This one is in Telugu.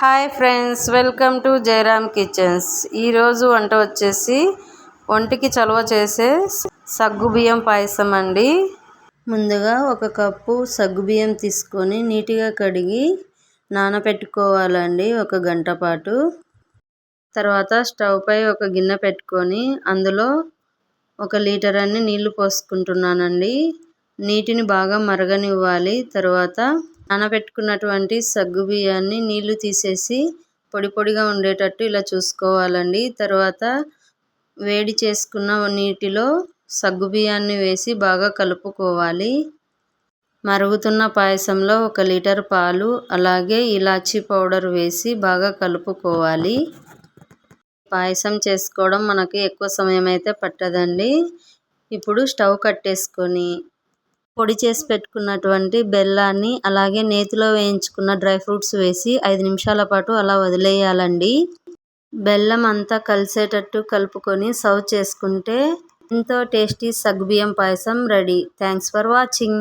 Hi friends welcome to Jayaram kitchens. ఈరోజు వంట వచ్చేసి ఒంటికి చలవ చేసే సగ్గుబియ్యం పాయసం అండి. ముందుగా ఒక కప్పు సగ్గుబియ్యం తీసుకొని నీట్గా కడిగి నానబెట్టుకోవాలండి ఒక గంట పాటు. తర్వాత స్టవ్ పై ఒక గిన్నె పెట్టుకొని అందులో ఒక లీటర్ అన్ని నీళ్ళు పోసుకుంటున్నానండి. నీటిని బాగా మరగనివ్వాలి. తర్వాత నానబెట్టుకున్నటువంటి సగ్గు బియ్యాన్ని నీళ్ళు తీసేసి పొడి పొడిగా ఉండేటట్టు ఇలా చూసుకోవాలండి. తర్వాత వేడి చేసుకున్న నీటిలో సగ్గు బియ్యాన్ని వేసి బాగా కలుపుకోవాలి. మరుగుతున్న పాయసంలో ఒక లీటర్ పాలు అలాగే ఇలాచీ పౌడర్ వేసి బాగా కలుపుకోవాలి. పాయసం చేసుకోవడం మనకి ఎక్కువ సమయం అయితే పట్టదండి. ఇప్పుడు స్టవ్ కట్టేసుకొని పొడి చేసి పెట్టుకున్నటువంటి బెల్లాన్ని అలాగే నేతిలో వేయించుకున్న డ్రై ఫ్రూట్స్ వేసి ఐదు నిమిషాల పాటు అలా వదిలేయాలండి. బెల్లం అంతా కలిసేటట్టు కలుపుకొని సర్వ్ చేసుకుంటే ఎంతో టేస్టీ సగ్గుబియ్యం పాయసం రెడీ. Thanks for watching.